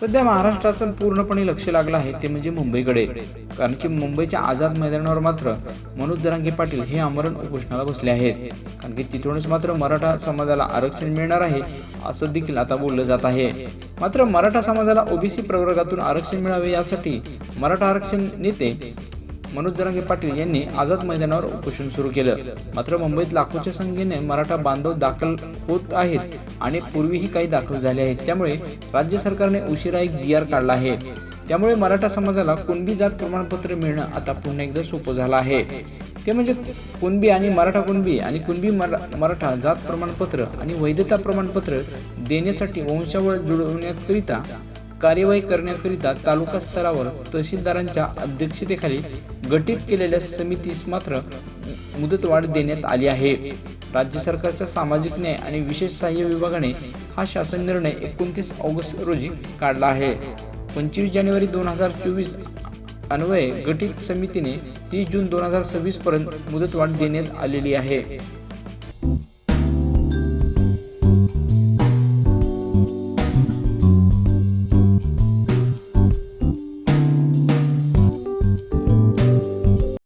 सध्या महाराष्ट्राचं पूर्णपणे लक्ष लागलं आहे ते म्हणजे मुंबईकडे. कारण की मुंबईच्या आझाद मैदानावर मात्र मनोज जरांगे पाटील हे आमरण उपोषणाला बसले आहेत. कारण की तिथूनच मात्र मराठा समाजाला आरक्षण मिळणार आहे असं देखील आता बोललं जात आहे. मात्र मराठा समाजाला ओबीसी प्रवर्गातून आरक्षण मिळावे यासाठी मराठा आरक्षण नेते मनोज जरांगे पाटील यांनी आझाद मैदानावर उपोषण सुरू केलं. मात्र मुंबईत लाखोच्या संख्येने मराठा बांधव दाखल होत आहेत आणि पूर्वीही काही दाखल झाले आहेत. त्यामुळे राज्य सरकारने उशिरा एक जी आर काढला आहे. त्यामुळे मराठा समाजाला कुणबी जात प्रमाणपत्र मिळणं आता पुन्हा एकदा सोपं झालं आहे. ते म्हणजे कुणबी आणि मराठा कुणबी आणि कुणबी मरा- मराठा जात प्रमाणपत्र आणि वैधता प्रमाणपत्र देण्यासाठी वंशावळ जुळवण्याकरिता कार्यवाही करण्याकरिता तालुका स्तरावर तहसीलदारांच्या अध्यक्षतेखाली गठीत केलेल्या समितीस मात्र मुदतवाढ देण्यात आली आहे. राज्य सरकारच्या सामाजिक न्याय आणि विशेष सहाय्य विभागाने हा शासन निर्णय एकोणतीस ऑगस्ट रोजी काढला आहे. पंचवीस जानेवारी दोन हजार चोवीस अन्वये गठीत समितीने तीस जून दोन हजार सव्वीस पर्यंत मुदतवाढ देण्यात आलेली आहे.